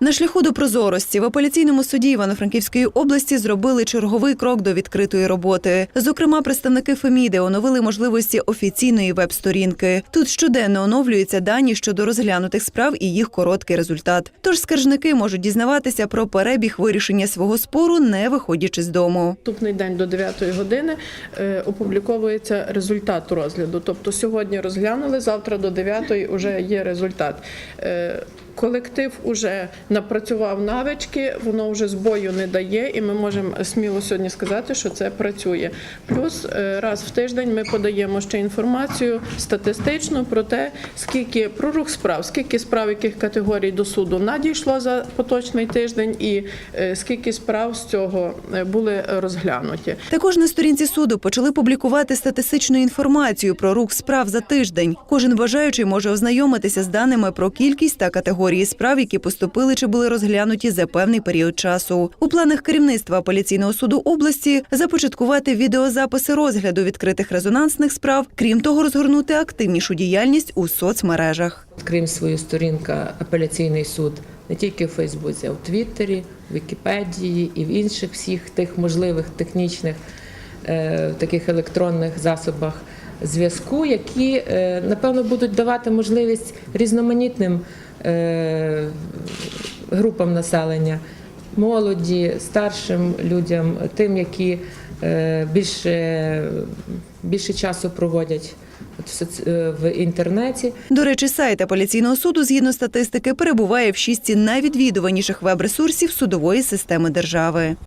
На шляху до прозорості в апеляційному суді Івано-Франківської області зробили черговий крок до відкритої роботи. Зокрема, представники Феміди оновили можливості офіційної веб-сторінки. Тут щоденно оновлюються дані щодо розглянутих справ і їх короткий результат. Тож скаржники можуть дізнаватися про перебіг вирішення свого спору, не виходячи з дому. Наступний день до 9 години е, опубліковується результат розгляду. Тобто сьогодні розглянули, завтра до 9 вже є результат. Колектив уже напрацював навички, воно вже збою не дає, і ми можемо сміло сьогодні сказати, що це працює. Плюс е, раз в тиждень ми подаємо ще інформацію статистичну про те, скільки про рух справ, скільки справ яких категорій до суду надійшло за поточний тиждень, і е, скільки справ з цього е, були розглянуті. Також на сторінці суду почали публікувати статистичну інформацію про рух справ за тиждень. Кожен бажаючий може ознайомитися з даними про кількість та категорії справ, які поступили чи були розглянуті за певний період часу. У планах керівництва апеляційного суду області започаткувати відеозаписи розгляду відкритих резонансних справ, крім того, розгорнути активнішу діяльність у соцмережах. Крім свою сторінку апеляційний суд не тільки в Фейсбуці, а в Твіттері, в Вікіпедії і в інших всіх тих можливих технічних е, таких електронних засобах зв'язку, які е, напевно будуть давати можливість різноманітним е, групам населення, молоді, старшим людям, тим, які е, більше, більше часу проводять в інтернеті. До речі, сайт апеляційного суду згідно статистики перебуває в шістці найвідвідуваніших веб-ресурсів судової системи держави.